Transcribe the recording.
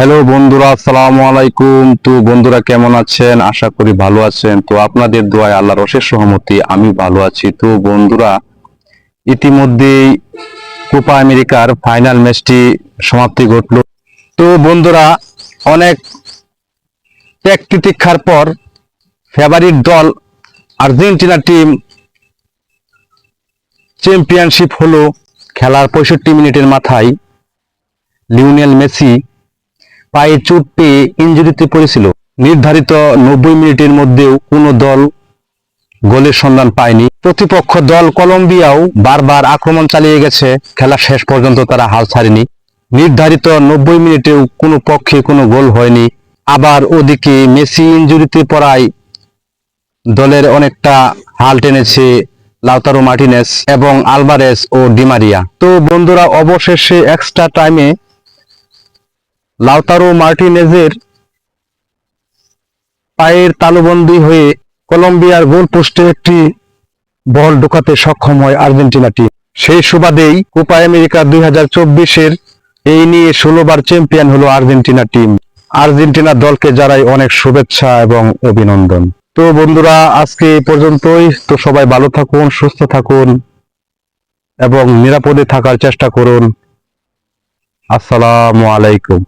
Hello বন্ধুরা, আসসালামু আলাইকুম। তো বন্ধুরা, কেমন আছেন? আশা করি ভালো আছেন। তো আপনাদের দোয়ায় আল্লাহর অশেষ সহমতি আমি ভালো আছি। তো বন্ধুরা, ইতিমধ্যেই কোপা আমেরিকার ফাইনাল ম্যাচটি সমাপ্তি ঘটল। তো বন্ধুরা, অনেক ত্যাগ তিতিক্ষার পর ফেভারিট দল আর্জেন্টিনা টিম চ্যাম্পিয়নশিপ হলো, খেলার পঁয়ষট্টি মিনিটের মাথায় লিওনেল মেসি পায়ে চোট পেয়ে ইঞ্জুরিতে পড়েছিল। নির্ধারিত নব্বই মিনিটের মধ্যেও কোনো দল গোলের সন্ধান পায়নি। প্রতিপক্ষ দল কলম্বিয়াও বারবার আক্রমণ চালিয়ে গেছে। খেলা শেষ পর্যন্ত তারা হাল ছাড়েনি। নির্ধারিত নব্বই মিনিটেও কোনো পক্ষে কোনো গোল হয়নি। আবার ওদিকে মেসি ইঞ্জুরিতে পড়ায় দলের অনেকটা হাল টেনেছে লাউতারো মার্টিনেস এবং আলভারেস ও ডিমারিয়া। তো বন্ধুরা, অবশেষে এক্সট্রা টাইমে লাউতারো মার্টিনেজের পায়ের তালুবন্দী হয়ে কলম্বিয়ার গোল পোস্টে একটি বল ঢোকাতে সক্ষম হয় আর্জেন্টিনা টিম। সেই সুবাদেই কোপা আমেরিকা দুই হাজার চব্বিশের এই নিয়ে ষোলোবার চ্যাম্পিয়ন হলো আর্জেন্টিনা টিম। আর্জেন্টিনা দলকে জানাই অনেক শুভেচ্ছা এবং অভিনন্দন। তো বন্ধুরা, আজকে এই পর্যন্তই। তো সবাই ভালো থাকুন, সুস্থ থাকুন এবং নিরাপদে থাকার চেষ্টা করুন। আসসালামু আলাইকুম।